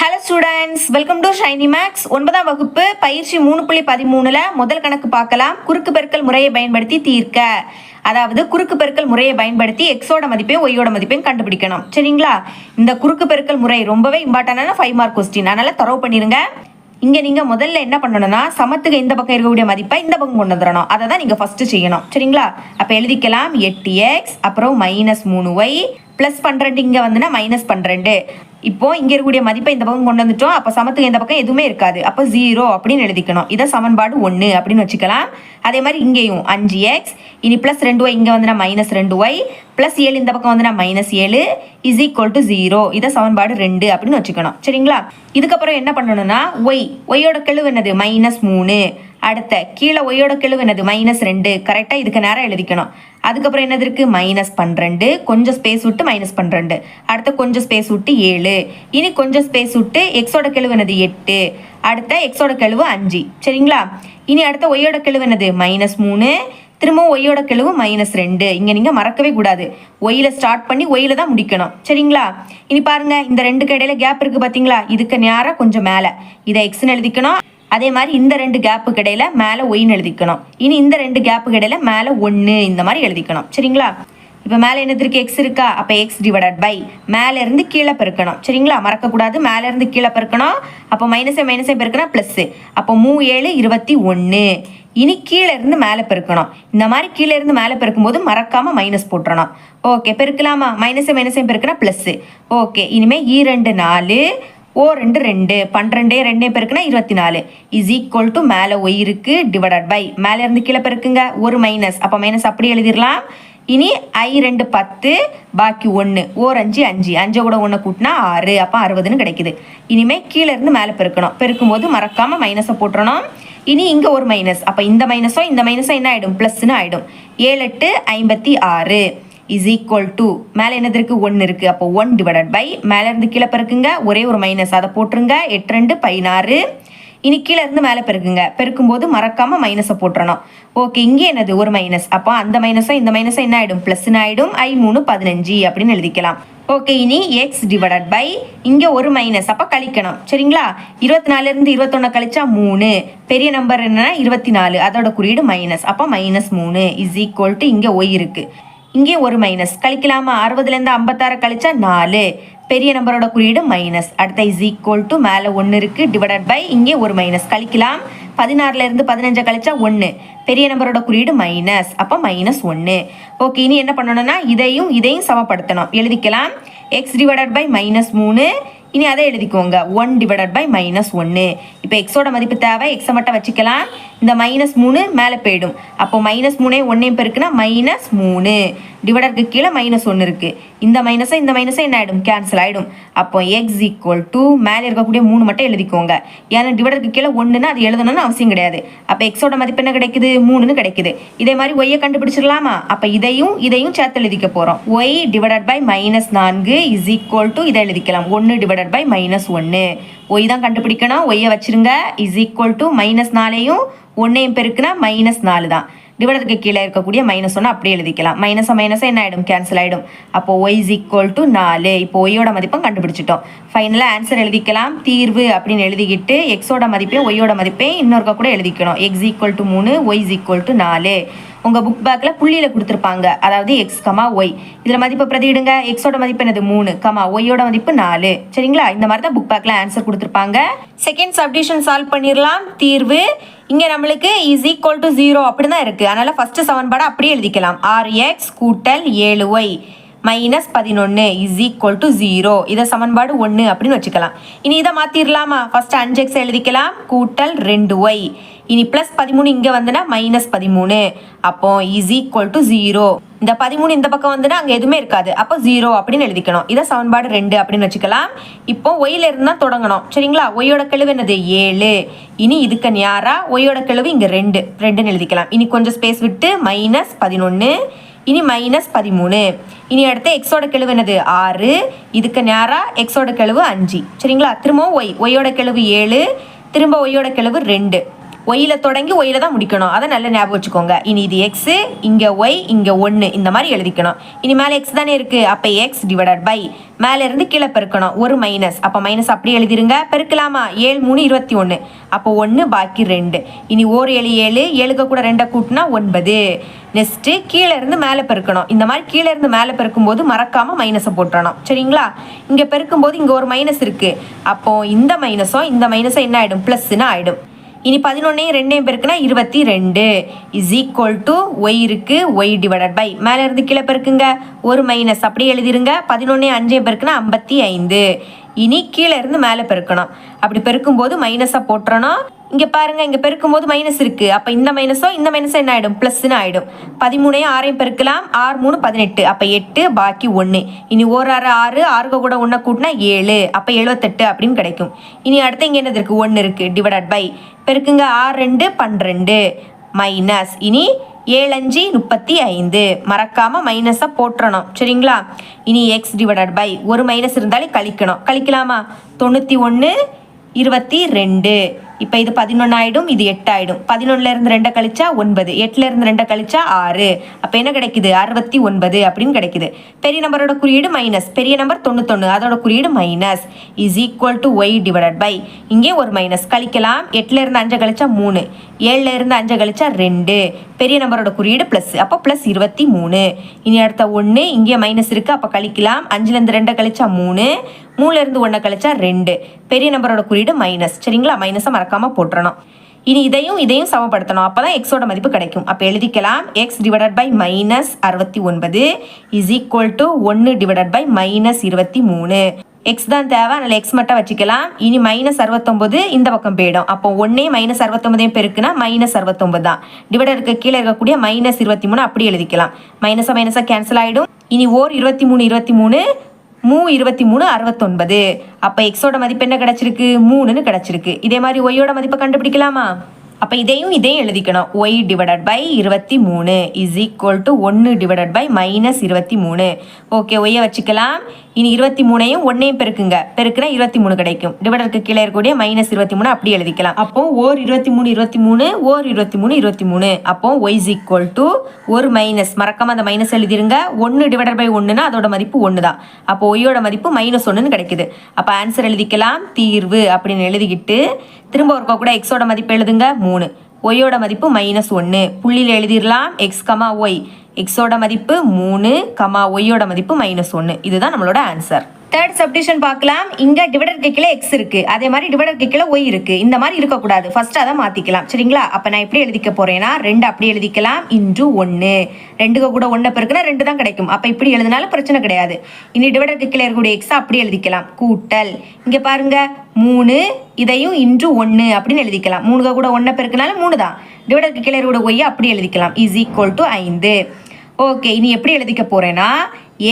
Hello students welcome to Shiny Max ஒன்பதாம் வகுப்பு பயிற்சி மூணு புள்ளி பதிமூணுல முதல் கணக்கு பார்க்கலாம். குறுக்கு பெருக்கல் முறையை பயன்படுத்தி தீர்க்க. அதாவது குறுக்கு பெருக்கல் முறையை பயன்படுத்தி எக்ஸோட மதிப்பையும் ஒய்யோட மதிப்பையும் கண்டுபிடிக்கணும். சரிங்களா? இந்த குறுக்கு பெருக்கல் முறை ரொம்பவே இம்பார்ட்டன்டான ஃபைவ் மார்க் கொஸ்டின் அதனால தரவு பண்ணிருங்க. இங்க நீங்க முதல்ல என்ன பண்ணணும்னா சமத்துக்கு இந்த பக்கம் இருக்கக்கூடிய மதிப்பை இந்த பக்கம் கொண்டு வந்துடணும். அதை தான் நீங்க ஃபர்ஸ்ட் செய்யணும். சரிங்களா? அப்ப எழுதிக்கலாம். எட்டு எக்ஸ் அப்புறம் மைனஸ் மூணு ஒய் ப்ளஸ் பன்னிரெண்டு இங்கே வந்துன்னா மைனஸ் பன்னிரெண்டு. இப்போ இங்கே இருக்கக்கூடிய மதிப்பை இந்த பக்கம் கொண்டு வந்துட்டோம். அப்போ சமத்துக்கு இந்த பக்கம் எதுவுமே இருக்காது. அப்போ ஜீரோ அப்படின்னு எழுதிக்கணும். இதை சமன்பாடு ஒன்று அப்படின்னு வச்சுக்கலாம். அதே மாதிரி இங்கேயும் அஞ்சு எக்ஸ் இனி ப்ளஸ் ரெண்டு ஒய் இங்கே வந்துனா மைனஸ் ரெண்டு ஒய் ப்ளஸ் ஏழு இந்த பக்கம் வந்துனா மைனஸ் ஏழு. இஸ் ஈக்குவல் டு ஜீரோ இதை சமன்பாடு ரெண்டு அப்படின்னு வச்சுக்கணும். சரிங்களா? இதுக்கப்புறம் என்ன பண்ணணும்னா ஒய் ஒய்யோட கெழுவு என்னது? மைனஸ் மூணு. அடுத்த கீழே ஒய்யோட கெழு என்னது மைனஸ் ரெண்டு கரெக்டாக இதுக்கு நேரம் எழுதிக்கணும். அதுக்கப்புறம் என்னது இருக்குது மைனஸ் பன்னிரெண்டு. கொஞ்சம் ஸ்பேஸ் விட்டு மைனஸ் பன்னிரெண்டு. அடுத்த கொஞ்சம் ஸ்பேஸ் விட்டு ஏழு. இனி கொஞ்சம் ஸ்பேஸ் விட்டு எக்ஸோட கெழுவினது என்னது எட்டு. அடுத்த எக்ஸோட கெழுவு அஞ்சு. சரிங்களா? இனி அடுத்த ஒய்யோட கெழு என்னது மைனஸ் மூணு. திரும்பவும் ஒய்யோட கெழுவு மைனஸ் ரெண்டு. இங்கே நீங்கள் மறக்கவே கூடாது. ஒய்யில் ஸ்டார்ட் பண்ணி ஒய்யில் தான் முடிக்கணும். சரிங்களா? இனி பாருங்கள் இந்த ரெண்டுக்கு இடையில கேப் இருக்குது பார்த்தீங்களா இதுக்கு நேராக கொஞ்சம் மேலே. இதை எக்ஸ்னு எழுதிக்கணும். அதே மாதிரி இந்த ரெண்டு கேப்புக்கு இடையில மேலே ஒயின்னு எழுதிக்கணும். இனி இந்த ரெண்டு கேப்புக்கு இடையில மேலே ஒன்று இந்த மாதிரி எழுதிக்கணும். சரிங்களா? இப்போ மேலே என்னத்திற்கு எக்ஸ் இருக்கா? அப்போ எக்ஸ் டிவைடட் பை மேலே இருந்து கீழே பெருக்கணும். சரிங்களா? மறக்கக்கூடாது. மேலே இருந்து கீழே பெருக்கணும். அப்போ மைனஸை மைனஸை பெருக்கணும் ப்ளஸ்ஸு அப்போ மூ ஏழு இருபத்தி ஒன்று இனி கீழே இருந்து மேலே பெருக்கணும். இந்த மாதிரி கீழே இருந்து மேலே பெருக்கும்போது மறக்காமல் மைனஸ் போட்டுறணும். ஓகே பெருக்கலாமா? மைனஸை மைனஸே பெருக்கினா ப்ளஸ்ஸு ஓகே இனிமேல் ஈ ரெண்டு நாலு ஓ ரெண்டு ரெண்டு. பன்னிரெண்டே ரெண்டே பெருக்குன்னா இருபத்தி நாலு இஸ் ஈக்குவல் டு மேலே ஒய் இருக்கு டிவைடட் பை மேலே இருந்து கீழே பெருக்குங்க ஒரு மைனஸ் அப்போ மைனஸ் அப்படி எழுதிடலாம். இனி ஐ ரெண்டு பத்து பாக்கி ஒன்று ஓர் அஞ்சு அஞ்சு. அஞ்சை கூட ஒன்று கூட்டினா ஆறு. அப்போ அறுபதுன்னு கிடைக்குது. இனிமேல் கீழே இருந்து மேலே பெருக்கணும். பெருக்கும்போது மறக்காமல் மைனஸை போட்டுறணும். இனி இங்கே ஒரு மைனஸ் அப்போ இந்த மைனஸோ இந்த மைனஸோ என்ன ஆகிடும் ப்ளஸ்ன்னு ஆகிடும் ஏழு எட்டு ஐம்பத்தி ஆறு. இஸ் ஈக்குவல் டு மேலே என்னது இருக்குது ஒன்று இருக்குது அப்போ ஒன் டிவைடட் பை மேலே இருந்து கீழே பெருக்குங்க. ஒரே ஒரு மைனஸ் அதை போட்டுருங்க. எட்டு ரெண்டு பதினாறு. இனி கீழே இருந்து மேலே பெருக்குங்க. பெருக்கும்போது மறக்காமல் மைனஸை போட்டுறணும். ஓகே இங்கே என்னது? ஒரு மைனஸ் அப்போ அந்த மைனஸும் இந்த மைனஸும் என்ன ஆகிடும் ப்ளஸ்ன்னு ஆகிடும் ஐ மூணு பதினஞ்சு அப்படின்னு எழுதிக்கலாம். ஓகே இனி எக்ஸ் டிவைடட் பை இங்கே ஒரு மைனஸ் அப்போ கழிக்கணும். சரிங்களா? இருபத்தி நாலுலேருந்து இருபத்தொன்று கழிச்சா மூணு. பெரிய நம்பர் என்னன்னா இருபத்தி நாலு அதோட குறியீடு மைனஸ் அப்போ மைனஸ் மூணு இஸ் ஈக்குவல் டு இங்கே ஒய் இருக்குது இங்கே ஒரு மைனஸ் கழிக்கலாமா? அறுபதுலேருந்து ஐம்பத்தாறு கழிச்சா நாலு. பெரிய நம்பரோட குறியீடு மைனஸ் அடுத்த இஸ் ஈக்குவல் டு மேலே ஒன்று இருக்குது டிவைடட் பை இங்கே ஒரு மைனஸ் கழிக்கலாம். பதினாறுலேருந்து பதினஞ்சை கழிச்சா ஒன்று பெரிய நம்பரோட குறியீடு மைனஸ் அப்போ மைனஸ் ஒன்று ஓகே இனி என்ன பண்ணணும்னா இதையும் இதையும் சமப்படுத்தணும். எழுதிக்கலாம். எக்ஸ் டிவைடட் பை மைனஸ் மூணு. இனி அதை எழுதிக்கோங்க. ஒன் டிவைடட் பை மைனஸ் ஒன்று இப்போ எக்ஸோட மதிப்பு தேவை. எக்ஸை மட்டும் வச்சுக்கலாம். இந்த மைனஸ் மூணு மேலே போயிடும். அப்போ மைனஸ் மூணே ஒன்றையும் பெருக்குன்னா மைனஸ் மூணு. டிவைடருக்கு கீழே மைனஸ் ஒன்று இருக்குது இந்த மைனஸை இந்த மைனஸை என்ன ஆகிடும் கேன்சல் ஆகிடும் அப்போ எக்ஸ் ஈக்குவல் டூ மேலே இருக்கக்கூடிய மூணு மட்டும் எழுதிக்கோங்க. ஏன்னா டிவைடருக்கு கீழே ஒன்றுனா அது எழுதணும்னு அவசியம் கிடையாது. அப்போ எக்ஸோட மதிப்பு என்ன கிடைக்குது? மூணுன்னு கிடைக்குது. இதே மாதிரி ஒய்யை கண்டுபிடிச்சிடலாமா? அப்போ இதையும் இதையும் சேர்த்து எழுதிக்க போகிறோம் ஒய் டிவைடட் பை மைனஸ் நான்கு இஸ் ஈக்குவல் டு இதை எழுதிக்கலாம். ஒன்று டிவைடட் பை மைனஸ் ஒன்று ஒய் தான் கண்டுபிடிக்கணும். ஒய்யை வச்சிருங்க. இஸ் ஈக்குவல் டு மைனஸ் நாலையும் ஒன்றையும் பெருக்குனா மைனஸ் நாலு தான். டிவைடருக்கு கீழே இருக்கக்கூடிய மைனஸ் ஒன்று அப்படியே எழுதிக்கலாம். மைனஸை மைனஸாக என்ன ஆகிடும் கேன்சல் ஆகிடும் அப்போ ஒய் இஸ் ஈக்குவல் டு நாலு. இப்போ ஒய்யோட மதிப்பும் கண்டுபிடிச்சிட்டோம். ஃபைனலாக ஆன்சர் எழுதிக்கலாம். தீர்வு அப்படின்னு எழுதிக்கிட்டு எக்ஸோட மதிப்பையும் ஒய்யோட மதிப்பையும் இன்னொருக்க கூட எழுதிக்கணும். எக்ஸ் ஈக்குவல் டு மூணு ஒய் இஸ் ஈக்குவல் டு நாலு. உங்கள் புக் பேக்கில் புள்ளியில் கொடுத்துருப்பாங்க. அதாவது எக்ஸ் கமா ஒய் இதில் மதிப்பை பிரதியிடுங்க எக்ஸோட மதிப்பு என்னது? மூணு கமா ஒய்யோட மதிப்பு நாலு. சரிங்களா? இந்த மாதிரி தான் புக் பேக்கில் ஆன்சர் கொடுத்துருப்பாங்க. செகண்ட் சப்டிஷன் சால்வ் பண்ணிடலாம் தீர்வு. இங்கே நம்மளுக்கு இஸ் ஈக்குவல் டு ஜீரோ அப்படி தான் இருக்குது அதனால் ஃபஸ்ட்டு சமன்பாடு அப்படியே எழுதிக்கலாம். ஆறு எக்ஸ் கூட்டல் ஏழு ஒய் மைனஸ் பதினொன்று இஸ் ஈக்குவல் டு ஜீரோ இதை சமன்பாடு ஒன்று அப்படின்னு வச்சுக்கலாம். இனி இதை மாற்றிடலாமா ஃபஸ்ட்டு அஞ்சு எக்ஸ் எழுதிக்கலாம். கூட்டல் ரெண்டு ஒய் இனி ப்ளஸ் பதிமூணு இங்கே வந்துன்னா மைனஸ் பதிமூணு. அப்போ இஸ் ஈக்குவல் டு ஜீரோ இந்த பதிமூணு இந்த பக்கம் வந்துன்னா அங்கே எதுவுமே இருக்காது. அப்போ ஜீரோ அப்படின்னு எழுதிக்கணும். இதை சமன்பாடு ரெண்டு அப்படின்னு வச்சுக்கலாம். இப்போ ஒய்ல இருந்து தான் தொடங்கணும். சரிங்களா? ஒய்யோட கழுவு என்னது? ஏழு. இனி இதுக்கு நேரா ஒய்யோட கெழுவு இங்கே ரெண்டு. ரெண்டுன்னு எழுதிக்கலாம். இனி கொஞ்சம் ஸ்பேஸ் விட்டு மைனஸ் பதினொன்று இனி மைனஸ் பதிமூணு. இனி அடுத்து எக்ஸோட கெழுவு என்னது? ஆறு. இதுக்கு நேராக எக்ஸோட கெழுவு அஞ்சு. சரிங்களா? திரும்பவும் ஒய் ஒய்யோட கெழுவு ஏழு. திரும்ப ஒய்யோட கெழுவு ரெண்டு. ஒய்யில் தொடங்கி ஒயில தான் முடிக்கணும். அதை நல்லா ஞாபகம் வச்சுக்கோங்க. இனி இது எக்ஸு இங்கே ஒய் இங்கே ஒன்று இந்த மாதிரி எழுதிக்கணும். இனி மேலே எக்ஸ் தானே இருக்குது அப்போ எக்ஸ் டிவைடட் பை மேலே இருந்து கீழே பெருக்கணும். ஒரு மைனஸ் அப்போ மைனஸ் அப்படியே எழுதிருங்க. பெருக்கலாமா? ஏழு மூணு இருபத்தி ஒன்று அப்போ ஒன்று பாக்கி ரெண்டு. இனி ஓர் ஏழு ஏழு. ஏழுக கூட ரெண்டை கூட்டினா ஒன்பது. நெக்ஸ்ட்டு கீழே இருந்து மேலே பெருக்கணும். இந்த மாதிரி கீழே இருந்து மேலே பெருக்கும்போது மறக்காமல் மைனஸை போட்டுறணும். சரிங்களா? இங்கே பெருக்கும்போது இங்கே ஒரு மைனஸ் இருக்குது அப்போ இந்த மைனஸும் இந்த மைனஸும் என்ன ஆகிடும் ப்ளஸ்ன்னு ஆகிடும் இனி பதினொன்றையும் ரெண்டையும் பெருக்குனா இருபத்தி ரெண்டு. இஸ் ஈக்குவல் டு ஒய் இருக்கு ஒய் டிவைடட் பை மேலே இருந்து கீழே பெருக்குங்க. ஒரு மைனஸ் அப்படியே எழுதிருங்க. பதினொன்னே அஞ்சே பெருக்குனா ஐம்பத்தி ஐந்து. இனி கீழே இருந்து மேலே பெருக்கணும். அப்படி பெருக்கும்போது மைனஸை போட்டுறோன்னா இங்கே பாருங்கள் இங்கே பெருக்கும்போது மைனஸ் இருக்குது அப்போ இந்த மைனஸோ இந்த மைனஸோ என்ன ஆகிடும் ப்ளஸ்ன்னு ஆகிடும் பதிமூணையும் ஆறையும் பெருக்கலாம். ஆறு மூணு பதினெட்டு. அப்போ எட்டு பாக்கி ஒன்று இனி ஒரு ஆறு ஆறு ஆறுக கூட ஒன்றை கூட்டினா ஏழு. அப்போ எழுபத்தெட்டு அப்படின்னு கிடைக்கும். இனி அடுத்து இங்கே என்னது இருக்குது ஒன்று இருக்குது டிவைடட் பை பெருக்குங்க ஆறு ரெண்டு பன்னிரெண்டு. மைனஸ் இனி ஏழஞ்சு முப்பத்தி ஐந்து. மறக்காமல் மைனஸை போட்டுறணும் சரிங்களா? இனி எக்ஸ் டிவைடட் பை ஒரு மைனஸ் இருந்தாலே கழிக்கணும். கழிக்கலாமா? தொண்ணூற்றி ஒன்று இருபத்தி ரெண்டு. இப்போ இது பதினொன்றாயிடும் இது எட்டு ஆயிடும் இருந்து ரெண்டை கழிச்சா ஒன்பது எட்டுல இருந்து ரெண்டை கழிச்சா ஆறு. அப்போ என்ன கிடைக்குது? அறுபத்தி ஒன்பது அப்படின்னு கிடைக்குது. பெரிய நம்பரோட குறியீடு மைனஸ் பெரிய நம்பர் தொண்ணூத்தொன்று அதோட குறியீடு minus is equal to Y divided by இங்கே ஒரு மைனஸ் கழிக்கலாம். எட்டுல இருந்து அஞ்சை கழிச்சா மூணு. ஏழுல இருந்து அஞ்சை கழிச்சா ரெண்டு. பெரிய நம்பரோட குறியீடு ப்ளஸ் அப்போ ப்ளஸ் இருபத்தி மூணு. இனி அடுத்த ஒன்று இங்கே மைனஸ் இருக்குது அப்போ கழிக்கலாம். அஞ்சுலேருந்து ரெண்டை கழிச்சா மூணு. மூணுலேருந்து ஒன்றை கழிச்சா ரெண்டு. பெரிய நம்பரோட குறியீடு மைனஸ் சரிங்களா? மைனஸை மறக்காமல் போட்டுறணும். இனி இதையும் இதையும் சமப்படுத்தணும். அப்போ தான் எக்ஸோட மதிப்பு கிடைக்கும். அப்போ எழுதிக்கலாம். எக்ஸ் டிவைடட் பை மைனஸ் அறுபத்தி ஒன்பது இஸ் ஈக்குவல் டு ஒன்று டிவைடட் பை மைனஸ் இருபத்தி மூணு. எக்ஸ் தான் தேவை. அதனால் எக்ஸ் மட்டும் வச்சுக்கலாம். இனி மைனஸ் அறுபத்தொம்பது இந்த பக்கம் போயிடும். அப்போ ஒன்னே மைனஸ் அறுபத்தொம்பதையும் பெருக்குனா மைனஸ் அறுபத்தொம்பது தான். டிவைடருக்கு கீழே இருக்கக்கூடிய மைனஸ் இருபத்தி மூணு அப்படி எழுதிக்கலாம். மைனஸாக மைனஸாக கேன்சல் ஆகிடும் இனி ஓர் இருபத்தி மூணு இருபத்தி மூணு மூ இருபத்தி மூணு அறுபத்தொன்பது. அப்போ எக்ஸோட மதிப்பு என்ன கிடச்சிருக்கு? மூணுன்னு கிடச்சிருக்கு. இதே மாதிரி ஒய்யோட மதிப்பை கண்டுபிடிக்கலாமா? அப்போ இதையும் இதையும் எழுதிக்கணும். ஒய் டிவைடட் பை இருபத்தி மூணு இஸ் ஈக்குவல் டு ஒன்று டிவைடட் பை மைனஸ் இருபத்தி மூணு. ஓகே ஒய்யை வச்சுக்கலாம். இனி இருபத்தி மூணையும் ஒன்றையும் பெருக்குங்க. பெருக்குனா இருபத்தி மூணு கிடைக்கும். டிவைடருக்கு கீழே இருக்கக்கூடிய மைனஸ் இருபத்தி மூணு அப்படி எழுதிக்கலாம். அப்போ ஓர் இருபத்தி மூணு இருபத்தி மூணு ஓர் இருபத்தி மூணு இருபத்தி மூணு. அப்போ ஒய் இஸ் ஈக்குவல் டு ஒரு மைனஸ் மறக்காம அந்த மைனஸ் எழுதிருங்க. ஒன்று டிவைடட் பை ஒன்றுனா அதோட மதிப்பு ஒன்று தான் அப்போ ஒய்யோட மதிப்பு மைனஸ் ஒன்றுன்னு கிடைக்குது. அப்போ ஆன்சர் எழுதிக்கலாம். தீர்வு அப்படின்னு எழுதிக்கிட்டு திரும்ப ஒருக்கா கூட எக்ஸோட மதிப்பு எழுதுங்க மூணு. ஒய்யோட மதிப்பு மைனஸ் ஒன்று புள்ளியில் எழுதிடலாம் எக்ஸ் கமா ஒய் எக்ஸோட மதிப்பு மூணு கமா ஒய்யோட மதிப்பு மைனஸ் ஒன்று இதுதான் நம்மளோட ஆன்சர் தேர்ட் சப்டிஷன் பார்க்கலாம். இங்க டிவைடருக்கு கீழே எக்ஸ் இருக்கு. அதே மாதிரி டிவைடருக்கு கீழே ஒய் இருக்கு. இந்த மாதிரி இருக்கக்கூடாது. ஃபர்ஸ்ட் அதை மாத்திக்கலாம். சரிங்களா? அப்ப நான் எப்படி எழுதிக்க போறேன்னா ரெண்டு அப்படி எழுதிக்கலாம் இன்று ஒன்று. ரெண்டுக்கு கூட ஒன்றை பெருக்குனா ரெண்டு தான் கிடைக்கும். அப்ப இப்படி எழுதினாலும் பிரச்சனை கிடையாது. இனி டிவைடருக்கு கீழே இருக்கக்கூடிய எக்ஸ் அப்படி எழுதிக்கலாம். கூட்டல். இங்க பாருங்க. மூணு இதையும் இன்று ஒன்று அப்படின்னு எழுதிக்கலாம். மூணுக கூட ஒன்றை பெருக்கினாலும் மூணு தான். டிவைடருக்கு கீழே இருக்கக்கூடிய ஒய்யை அப்படி எழுதிக்கலாம். இஸ் ஈக்குவல் டு ஐந்து. ஓகே இனி எப்படி எழுதிக்க போறேன்னா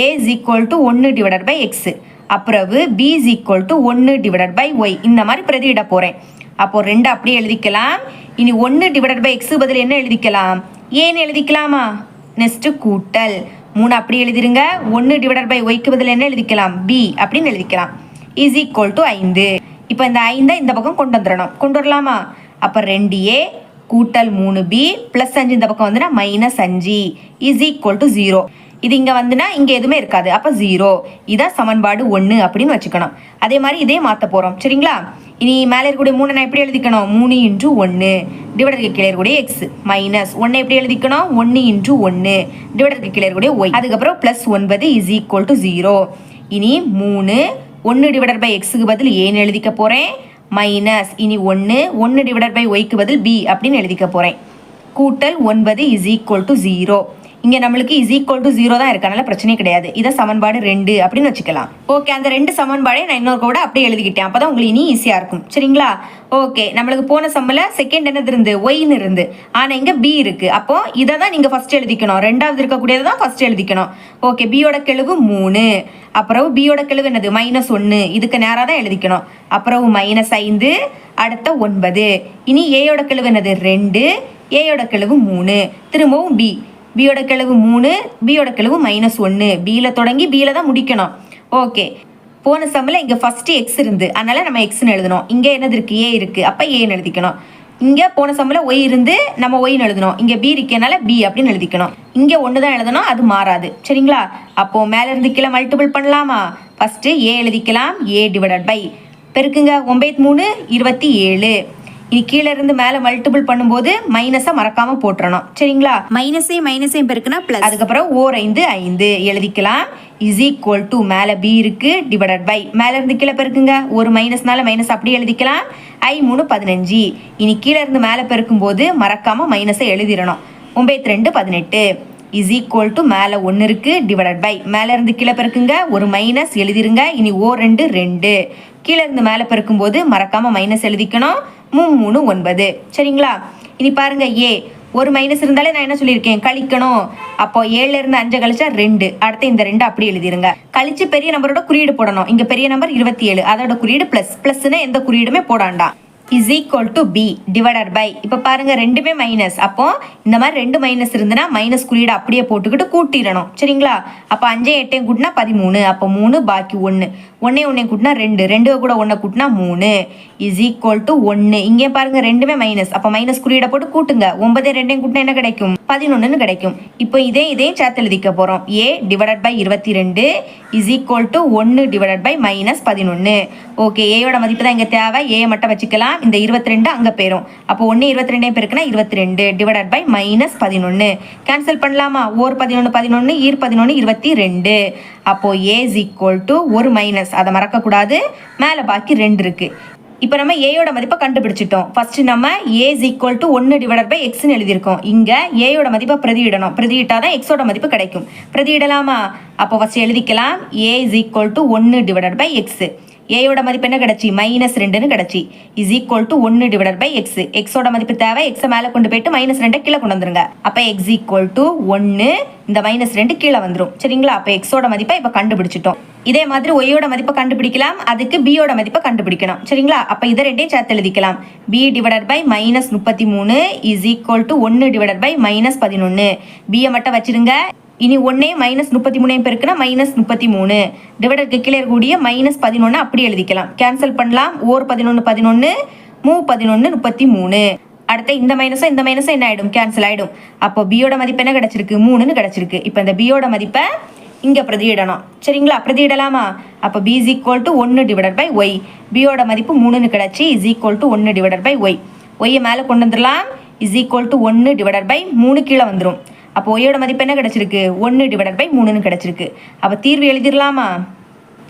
ஏ இஸ் ஈக்குவல் டு ஒன்று டிவைடட் பை எக்ஸு அப்புறவு பி இஸ் ஈக்குவல் டு ஒன்று டிவைடட் பை ஒய் இந்த மாதிரி பிரதியிட போகிறேன் அப்போது ரெண்டு அப்படியே எழுதிக்கலாம். இனி ஒன்று டிவைடட் பை எக்ஸு பதில் என்ன எழுதிக்கலாம்? ஏன்னு எழுதிக்கலாமா? நெக்ஸ்ட்டு கூட்டல். மூணு அப்படி எழுதிருங்க. ஒன்று டிவைடட் பை ஒய்க்கு பதில் என்ன எழுதிக்கலாம்? பி அப்படின்னு எழுதிக்கலாம். இஸ் ஈக்குவல் டு ஐந்து. இப்போ இந்த ஐந்தை இந்த பக்கம் கொண்டு வந்துடணும். கொண்டு வரலாமா? அப்போ ரெண்டு ஏ கூட்டல் மூணு பி ப்ளஸ் அஞ்சு இந்த பக்கம் வந்துன்னா மைனஸ் அஞ்சு. இஸ் ஈக்குவல் டு ஜீரோ இது இங்கே வந்துன்னா இங்கே எதுவுமே இருக்காது. அப்போ ஜீரோ இதான் சமன்பாடு ஒன்று அப்படின்னு வச்சுக்கணும். அதே மாதிரி இதே மாற்ற போகிறோம் சரிங்களா? இனி மேலே இருக்கக்கூடிய மூணு நான் எப்படி எழுதிக்கணும்? மூணு இன்ட்டு ஒன்று டிவைடருக்கு கீழே இருக்கக்கூடிய எக்ஸ் மைனஸ் ஒன்று எப்படி எழுதிக்கணும்? ஒன்று இன்ட்டு ஒன்று டிவைடருக்கு கீழே இருக்கக்கூடிய ஒய் அதுக்கப்புறம் ப்ளஸ் ஒன்பது இஸ் ஈக்குவல் டு ஜீரோ இனி மூணு. ஒன்று டிவைடட் பை எக்ஸுக்கு பதில் ஏன்னு எழுதிக்க போகிறேன் மைனஸ் இனி ஒன்று ஒன்று டிவைடட் பை ஒய்க்கு பதில் பி அப்படின்னு எழுதிக்க போகிறேன் கூட்டல் ஒன்பது இஸ் ஈக்குவல் டு ஜீரோ இங்கே நம்மளுக்கு இஸ் ஈக்குவல் டு ஜீரோ தான் இருக்கனால பிரச்சனையே கிடையாது. இதை சமன்பாடு ரெண்டு அப்படின்னு வச்சுக்கலாம். ஓகே அந்த ரெண்டு சமன்பாடே நான் இன்னொரு கூட அப்படியே எழுதிக்கிட்டேன். அப்போ தான் உங்களுக்கு இனி ஈஸியாக இருக்கும். சரிங்களா? ஓகே நம்மளுக்கு போன சம்மில் செகண்ட் என்னது இருந்து? ஒய்னு இருந்து. ஆனால் இங்கே பி இருக்குது அப்போ இதை தான் நீங்கள் ஃபஸ்ட் எழுதிக்கணும். ரெண்டாவது இருக்கக்கூடியது தான் ஃபஸ்ட் எழுதிக்கணும். ஓகே பியோட கெழுவு மூணு. அப்புறம் பியோட கெழுவு என்னது? மைனஸ் ஒன்று இதுக்கு நேராக தான் எழுதிக்கணும். அப்புறம் மைனஸ் ஐந்து அடுத்த ஒன்பது. இனி ஏயோட கெழுவு என்னது? ரெண்டு. ஏயோட கெழுவு மூணு. திரும்பவும் பி பியோட கெழுவு மூணு பியோட கிழவு மைனஸ் ஒன்று பியில் தொடங்கி பியில் தான் முடிக்கணும். ஓகே போன சம்மில் இங்கே ஃபஸ்ட்டு எக்ஸ் இருந்து அதனால் நம்ம எக்ஸ்னு எழுதணும். இங்கே என்னது இருக்குது ஏ இருக்குது அப்போ ஏன்னு எழுதிக்கணும். இங்கே போன சம்மில் ஒய் இருந்து நம்ம ஒய்னு எழுதணும். இங்கே பி இருக்கனால பி அப்படின்னு எழுதிக்கணும். இங்கே ஒன்று தான் எழுதணும் அது மாறாது. சரிங்களா? அப்போது மேலேருந்து கீழே மல்டிபிள் பண்ணலாமா? ஃபஸ்ட்டு ஏ எழுதிக்கலாம். ஏ டிவைடட் பை பெருக்குங்க. ஒம்பது மூணு இருபத்தி ஏழு. இனி கீழே இருந்து மேலே மல்டிபிள் பண்ணும்போது மைனஸை மறக்காம போட்டுறணும். சரிங்களா? மைனஸையும் மைனஸையும் பெருக்குனா ப்ளஸ் அதுக்கப்புறம் ஓர் ஐந்து ஐந்து. எழுதிக்கலாம். இஸ் ஈக்குவல் டு மேலே பி இருக்கு டிவைடட் பை மேலே இருந்து கீழே பெருக்குங்க. ஒரு மைனஸ்னால மைனஸ் அப்படியே எழுதிக்கலாம். ஐ மூணு பதினஞ்சு. இனி கீழே இருந்து மேலே பெருக்கும்போது மறக்காம மைனஸை எழுதிடணும். ஒன்பத்தி ரெண்டு பதினெட்டு. இஸ் ஈக்குவல் டு மேலே ஒன்று இருக்கு டிவைடட் பை மேலே இருந்து கீழே பெருக்குங்க. ஒரு மைனஸ் எழுதிருங்க. இனி ஓ ரெண்டு ரெண்டு. கீழே இருந்து மேலே பெருக்கும்போது மறக்காமல் மைனஸ் எழுதிக்கணும். மூணு மூணு ஒன்பது. சரிங்களா? இனி பாருங்க ஏ. ஒரு மைனஸ் இருந்தாலே நான் என்ன சொல்லியிருக்கேன்? கழிக்கணும். அப்போ ஏழுல இருந்து அஞ்சு கழிச்சா ரெண்டு. அடுத்து இந்த ரெண்டு அப்படி எழுதிருங்க. கழிச்சு பெரிய நம்பரோட குறியீடு போடணும். இங்க பெரிய நம்பர் இருபத்தி ஏழு. அதோட குறியீடு பிளஸ் பிளஸ்னா எந்த குறியீடுமே போடாண்டாம் is equal to B divided by இப்போ பாருங்கள் ரெண்டுமே மைனஸ் அப்போ இந்த மாதிரி ரெண்டு மைனஸ் இருந்துன்னா மைனஸ் குறியீடு அப்படியே போட்டுக்கிட்டு கூட்டிடணும். சரிங்களா? அப்போ அஞ்சையும் எட்டையும் கூட்டினா பதிமூணு. அப்போ மூணு பாக்கி ஒன்று ஒன்றே ஒன்றையும் கூட்டினா ரெண்டு. ரெண்டு கூட ஒன்றை கூட்டினா மூணு. இஸ் ஈக்குவல் டு ஒன்று இங்கே பாருங்கள் ரெண்டுமே மைனஸ் அப்போ மைனஸ் குறியீடை போட்டு கூட்டுங்க. ஒன்பதே ரெண்டையும் கூட்டினா என்ன கிடைக்கும்? பதினொன்றுன்னு கிடைக்கும். இப்போ இதே இதையும் சேர்த்து எழுதிக்க போகிறோம் ஏ டிவைடட் பை இருபத்தி ரெண்டு இஸ் ஈக்குவல் டு ஒன்று டிவைடட் பை மைனஸ் பதினொன்று ஓகே ஏயோட மதிப்பு தான் இங்கே தேவை. ஏ மட்டும் வச்சுக்கலாம். இந்த இருபத்தி ரெண்டு அங்கே போயிடும் அப்போ ஒன்று இருபத்தி ரெண்டையும் பெருக்குனா இருபத்தி ரெண்டு டிவைடட் பை மைனஸ் பதினொன்று கேன்சல் பண்ணலாமா? ஓர் பதினொன்று பதினொன்று ஈர் பதினொன்று இருபத்தி ரெண்டு அப்போ ஏஸ் ஈக்குவல் டு ஒரு மைனஸ் அதை மறக்கக்கூடாது. மேலே பாக்கி ரெண்டு இருக்கு. இப்போ நம்ம ஏயோட மதிப்பை கண்டுபிடிச்சிட்டோம். ஃபர்ஸ்ட் நம்ம ஏஸ் ஈக்குவல் டு ஒன்று டிவைடட் பை எக்ஸ்னு எழுதியிருக்கோம். இங்கே ஏயோட மதிப்பை பிரதியிடணும். பிரதியிட்டால் தான் எக்ஸோட மதிப்பு கிடைக்கும். பிரதியிடலாமா? அப்போ ஃபர்ஸ்ட் எழுதிக்கலாம். ஏ இஸ் ஈக்குவல் டு ஒன்று டிவைடட் பை எக்ஸு ஏயோட மதிப்பு என்ன கிடச்சி? மைனஸ் ரெண்டுன்னு கிடச்சி. இஸ் ஈக்குவல் டு ஒன்று டிவைடட் பை எக்ஸ் எக்ஸோட மதிப்பு தேவை. எக்ஸை மேலே கொண்டு போயிட்டு மைனஸ் ரெண்டை கீழே கொண்டு வந்துருங்க. அப்போ எக்ஸ் ஈக்குவல் டு ஒன்று இந்த மைனஸ் ரெண்டு கீழே வந்துடும் சரிங்களா? அப்போ எக்ஸோட மதிப்பை இப்போ கண்டுபிடிச்சிட்டோம். இதே மாதிரி ஒய்யோட மதிப்பை கண்டுபிடிக்கலாம். அதுக்கு பியோட மதிப்பை கண்டுபிடிக்கணும். சரிங்களா? அப்போ இதை ரெண்டையும் சேர்த்து எழுதிக்கலாம். பி டிவைடட் பை மைனஸ் முப்பத்தி மூணு இஸ் ஈக்குவல் டு ஒன்று டிவைடட் பை மைனஸ் பதினொன்று பியை மட்டும் வச்சிருங்க. இனி ஒன்னே மைனஸ் முப்பத்தி மூணையும் பெருக்குனா மைனஸ் முப்பத்தி மூணு. டிவைடருக்கு கீழே இருக்கக்கூடிய மைனஸ் பதினொன்று அப்படி எழுதிக்கலாம். கேன்சல் பண்ணலாம். ஓர் பதினொன்று பதினொன்று மூ பதினொன்று முப்பத்தி மூணு. அடுத்த இந்த மைனஸும் இந்த மைனஸும் என்ன ஆகிடும் கேன்சல் ஆகிடும் அப்போ பியோட மதிப்பு என்ன கிடச்சிருக்கு? மூணுன்னு கிடச்சிருக்கு. இப்போ இந்த பியோட மதிப்பை இங்கே பிரதியிடணும். சரிங்களா? பிரதியிடலாமா? அப்போ பி இஸ் ஈக்குவல் டு ஒன்று டிவைடட் பை ஒய் பியோட மதிப்பு மூணுன்னு கிடச்சி இஸ் ஈக்குவல் டு ஒன்று டிவைடட் பை ஒய் ஒய்யை மேலே கொண்டு வந்துடலாம். இஸ் ஈக்குவல் டு ஒன்று டிவைடட் பை மூணு கீழே வந்துடும் அப்போ ஒய்யோட மதிப்பு என்ன கிடச்சிருக்கு? ஒன்று டிவைடட் பை மூணுன்னு கிடச்சிருக்கு. அப்போ தீர்வு எழுதிடலாமா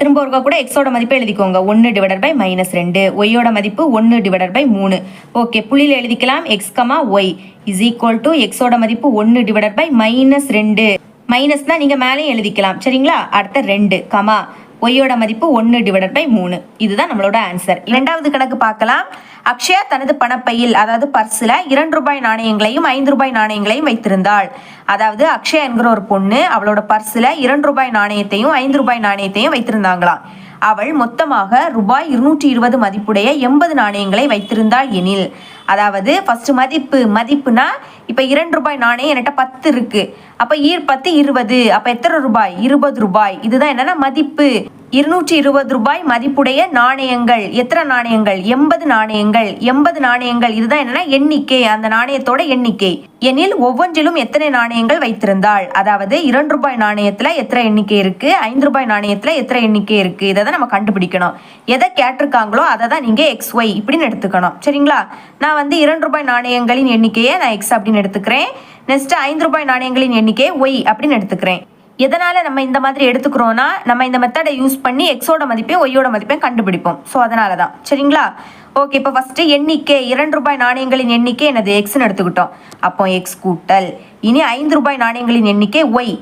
திரும்ப ஒருக்கா கூட எக்ஸோட மதிப்பை எழுதிக்கோங்க. ஒன்று டிவைடட் பை மைனஸ் ரெண்டு. ஒய்யோட மதிப்பு ஒன்று டிவைடட் பை மூணு. ஓகே புள்ளியில் எழுதிக்கலாம். X comma Y is equal to எக்ஸோட மதிப்பு ஒன்று டிவைடட் பை மைனஸ் ரெண்டு. மைனஸ்னா நீங்கள் மேலேயும் எழுதிக்கலாம். சரிங்களா? அடுத்த ரெண்டு கமா. ஒய்யோட மதிப்பு ஒன்று டிவைடட் பை மூணு. இதுதான் நம்மளோட ஆன்சர் இரண்டாவது கணக்கு பார்க்கலாம். அக்ஷயா தனது பணப்பையில் அதாவது பர்ஸில் இரண்டு ரூபாய் நாணயங்களையும் ஐந்து ரூபாய் நாணயங்களையும் வைத்திருந்தாள். அதாவது அக்ஷயா என்கிற ஒரு பொண்ணு அவளோட பர்ஸில் இரண்டு ரூபாய் நாணயத்தையும் ஐந்து ரூபாய் நாணயத்தையும் வைத்திருந்தாங்களாம். அவள் மொத்தமாக ரூபாய் இருநூற்றி இருபது மதிப்புடைய எண்பது நாணயங்களை வைத்திருந்தாள் எனில். அதாவது ஃபர்ஸ்ட் மதிப்பு மதிப்புனா இப்போ இரண்டு ரூபாய் நாணயம் என்கிட்ட பத்து இருக்கு. அப்போ ஈர் பத்து இருபது அப்போ எத்தனை ரூபாய்? இருபது ரூபாய். இதுதான் என்னன்னா மதிப்பு. இருநூற்றி இருபது ரூபாய் மதிப்புடைய நாணயங்கள். எத்தனை நாணயங்கள்? எண்பது நாணயங்கள். எண்பது நாணயங்கள். இதுதான் என்னன்னா எண்ணிக்கை. அந்த நாணயத்தோட எண்ணிக்கை. எனில் ஒவ்வொன்றிலும் எத்தனை நாணயங்கள் வைத்திருந்தாள்? அதாவது இரண்டு ரூபாய் நாணயத்துல எத்தனை எண்ணிக்கை இருக்கு? ஐந்து ரூபாய் நாணயத்துல எத்தனை எண்ணிக்கை இருக்கு? இதை தான் நம்ம கண்டுபிடிக்கணும். எதை கேட்டிருக்காங்களோ அதை தான் நீங்க எக்ஸ் ஒய் இப்படின்னு எடுத்துக்கணும். சரிங்களா? நான் வந்து இரண்டு ரூபாய் நாணயங்களின் எண்ணிக்கையை நான் எக்ஸ் அப்படின்னு எடுத்துக்கிறேன். நெக்ஸ்ட் ஐந்து ரூபாய் நாணயங்களின் எண்ணிக்கையை ஒய் அப்படின்னு எடுத்துக்கிறேன். எதனால் நம்ம இந்த மாதிரி எடுத்துக்கிறோம்னா நம்ம இந்த மெத்தடை யூஸ் பண்ணி எக்ஸோட மதிப்பையும் ஒய்யோட மதிப்பையும் கண்டுபிடிப்போம். ஸோ அதனால தான் சரிங்களா? ஓகே இப்போ ஃபஸ்ட்டு எண்ணிக்கை இரண்டு ரூபாய் நாணயங்களின் எண்ணிக்கை எனது எக்ஸ்னு எடுத்துக்கிட்டோம். அப்போ எக்ஸ் கூட்டல் இனி ஐந்து ரூபாய் நாணயங்களின் எண்ணிக்கை ஒய்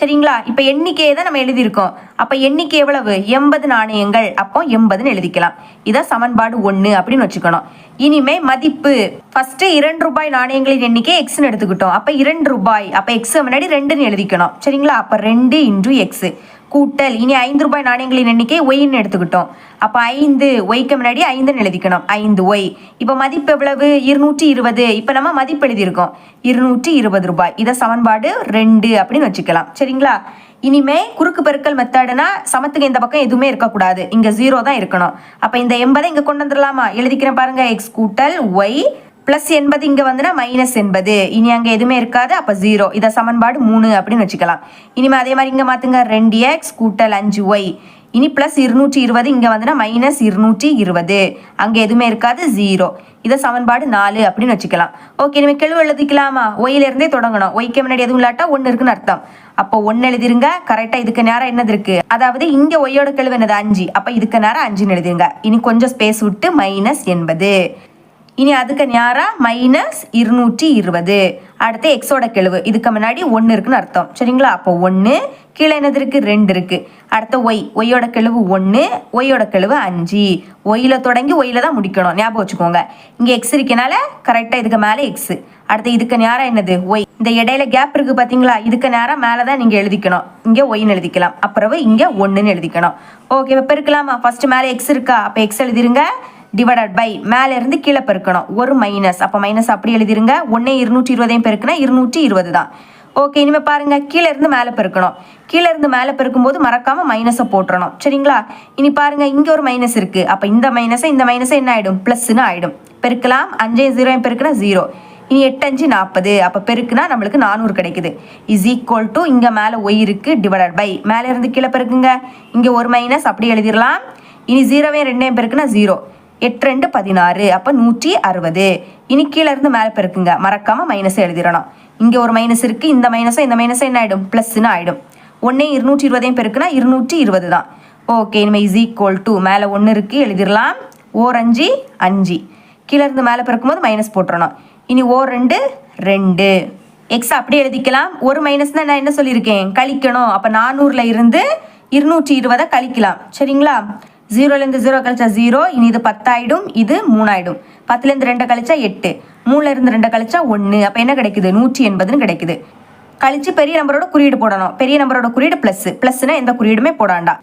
சரிங்களா? இப்போ எண்ணிக்கையை தான் நம்ம எழுதியிருக்கோம். அப்போ எண்ணிக்கை எவ்வளவு? எண்பது நாணயங்கள். அப்போ எண்பதுன்னு எழுதிக்கலாம். இதான் சமன்பாடு ஒன்று அப்படின்னு வச்சுக்கணும். இனிமே மதிப்பு. ஃபஸ்ட்டு இரண்டு ரூபாய் நாணயங்களின் எண்ணிக்கை எக்ஸ்னு எடுத்துக்கிட்டோம். அப்போ இரண்டு ரூபாய். அப்போ எக்ஸ் முன்னாடி ரெண்டுன்னு எழுதிக்கணும். சரிங்களா? அப்போ ரெண்டு இன்டூ எக்ஸு கூட்டல். இனி ஐந்து ரூபாய் நாணயங்களின் எண்ணிக்கை ஒய்ன்னு எடுத்துக்கிட்டோம். அப்போ ஐந்து ஒய்க்கு முன்னாடி ஐந்துன்னு எழுதிக்கணும். ஐந்து ஒய். இப்போ மதிப்பு எவ்வளவு? இருநூற்றி இருபது. இப்போ நம்ம மதிப்பு எழுதியிருக்கோம். இருநூற்றி இருபது ரூபாய். இதை சமன்பாடு ரெண்டு அப்படின்னு வச்சுக்கலாம். சரிங்களா? இனிமே குறுக்கு பெருக்கல் மெத்தடுனா சமத்துக்கு இந்த பக்கம் எதுவுமே இருக்கக்கூடாது. இங்கே ஜீரோ தான் இருக்கணும். அப்போ இந்த எண்பதை இங்கே கொண்டு வந்துடலாமா? எழுதிக்கிறேன் பாருங்க. எக்ஸ் கூட்டல் ஒய் ப்ளஸ் எண்பது இங்கே வந்துன்னா மைனஸ் எண்பது. இனி அங்கே எதுவுமே இருக்காது அப்போ ஜீரோ இதை சமன்பாடு மூணு அப்படின்னு வச்சுக்கலாம். இனிமே அதே மாதிரி இங்கே மாற்றுங்க ரெண்டு எக்ஸ் கூட்டல் அஞ்சு ஒய் இனி ப்ளஸ் இருநூற்றி இருபது இங்கே வந்துன்னா மைனஸ் இருநூற்றி இருபது. அங்கே எதுவுமே இருக்காது ஜீரோ இதை சமன்பாடு நாலு அப்படின்னு வச்சுக்கலாம். ஓகே இனிமேல் கெழுவு எழுதிக்கலாமா? ஒய்யில தொடங்கணும். ஒய்க்கு முன்னாடி எதுவும் இல்லாட்டா ஒன்று இருக்குன்னு அர்த்தம். அப்போ ஒன்று எழுதிருங்க. கரெக்டாக இதுக்கு நேரம் என்னது இருக்கு? அதாவது இங்கே ஒய்யோட கெழுவு என்னது? அஞ்சு. அப்போ இதுக்கு நேரம் அஞ்சுன்னு எழுதிருங்க. இனி கொஞ்சம் ஸ்பேஸ் விட்டு மைனஸ் எண்பது. இனி அதுக்கு நேரா மைனஸ் இருநூற்றி இருபது. அடுத்து எக்ஸோட கெழுவு. இதுக்கு முன்னாடி ஒன்று இருக்குன்னு அர்த்தம். சரிங்களா? அப்போ ஒன்று கீழே என்னது இருக்குது ரெண்டு இருக்குது அடுத்த ஒய் ஒய்யோட கெழுவு ஒன்று ஒய்யோட கெழுவு அஞ்சு. ஒய்யில தொடங்கி ஒய்யில தான் முடிக்கணும். ஞாபகம் வச்சுக்கோங்க. இங்கே எக்ஸ் இருக்கனால கரெக்டாக இதுக்கு மேலே எக்ஸ் அடுத்து இதுக்கு நேரம் என்னது? ஒய் இந்த இடையில கேப் இருக்குது பார்த்தீங்களா இதுக்கு நேரம் மேலே தான் நீங்கள் எழுதிக்கணும். இங்கே ஒய்னு எழுதிக்கலாம். அப்புறம் இங்கே ஒன்றுன்னு எழுதிக்கணும். ஓகே இப்போ பெருக்கலாமா? ஃபஸ்ட்டு மேலே எக்ஸ் இருக்கா? அப்போ எக்ஸ் எழுதிருங்க. டிவைடட் பை மேலே இருந்து கீழே பெருக்கணும். ஒரு மைனஸ் அப்போ மைனஸ் அப்படி எழுதிருங்க. ஒன்னே இருநூற்றி இருபதையும் பெருக்குனா இருநூற்றி இருபது தான். ஓகே இனிமேல் பாருங்க. கீழே இருந்து மேலே பெருக்கணும். கீழே இருந்து மேலே பெருக்கும்போது மறக்காம மைனஸை போட்டுறணும். சரிங்களா? இனி பாருங்க இங்கே ஒரு மைனஸ் இருக்கு. அப்போ இந்த மைனஸை இந்த மைனஸை என்ன ஆயிடும்? ப்ளஸ்ன்னு ஆயிடும். பெருக்கலாம். அஞ்சையும் ஜீரோயும் பெருக்குனா ஜீரோ. இனி எட்டு அஞ்சு நாற்பது. அப்போ பெருக்குனா நம்மளுக்கு நானூறு கிடைக்குது. இஸ் ஈக்குவல் டு இங்கே மேலே ஒய் இருக்கு டிவைடட் பை மேலே இருந்து கீழே பெருக்குங்க. இங்கே ஒரு மைனஸ் அப்படி எழுதிடலாம் இனி ஜீரோவே ரெண்டையும் பெருக்குனா ஜீரோ. எட்டு ரெண்டு பதினாறு அப்போ நூற்றி அறுபது. இனி கீழே இருந்து மேலே பெருக்குங்க. மறக்காமல் மைனஸ் எழுதிடணும். இங்கே ஒரு மைனஸ் இருக்குது இந்த மைனஸும் இந்த மைனஸும் என்ன ஆகிடும் ப்ளஸ்ன்னு ஆகிடும் ஒன்னே இருநூற்றி இருபதையும் பெருக்குனா இருநூற்றி இருபது தான். ஓகே இனிமேல் இஸ் ஈக்குவல் டு மேலே ஒன்று இருக்குது எழுதிடலாம். ஓர் அஞ்சு அஞ்சு. கீழே இருந்து மேலே பிறக்கும்போது மைனஸ் போட்டுறணும். இனி ஓ ரெண்டு ரெண்டு. எக்ஸ் அப்படியே எழுதிக்கலாம். ஒரு மைனஸ் தான் நான் என்ன சொல்லியிருக்கேன்? கழிக்கணும். அப்போ நானூறில் இருந்து இருநூற்றி இருபதை கழிக்கலாம். சரிங்களா? ஜீரோலேருந்து ஜீரோ கழிச்சா ஜீரோ இனி இது பத்தாயிடும் இது மூணாயிடும். பத்துலேருந்து ரெண்டை கழிச்சா எட்டு மூணுலேருந்து இருந்து ரெண்டை கழிச்சா ஒன்று அப்போ என்ன கிடைக்குது? நூற்றி எண்பதுன்னு கிடைக்குது. கழிச்சு பெரிய நம்பரோட குறியீடு போடணும். பெரிய நம்பரோட குறியீடு ப்ளஸ் ப்ளஸ்னா எந்த குறியீடுமே போடாண்டா.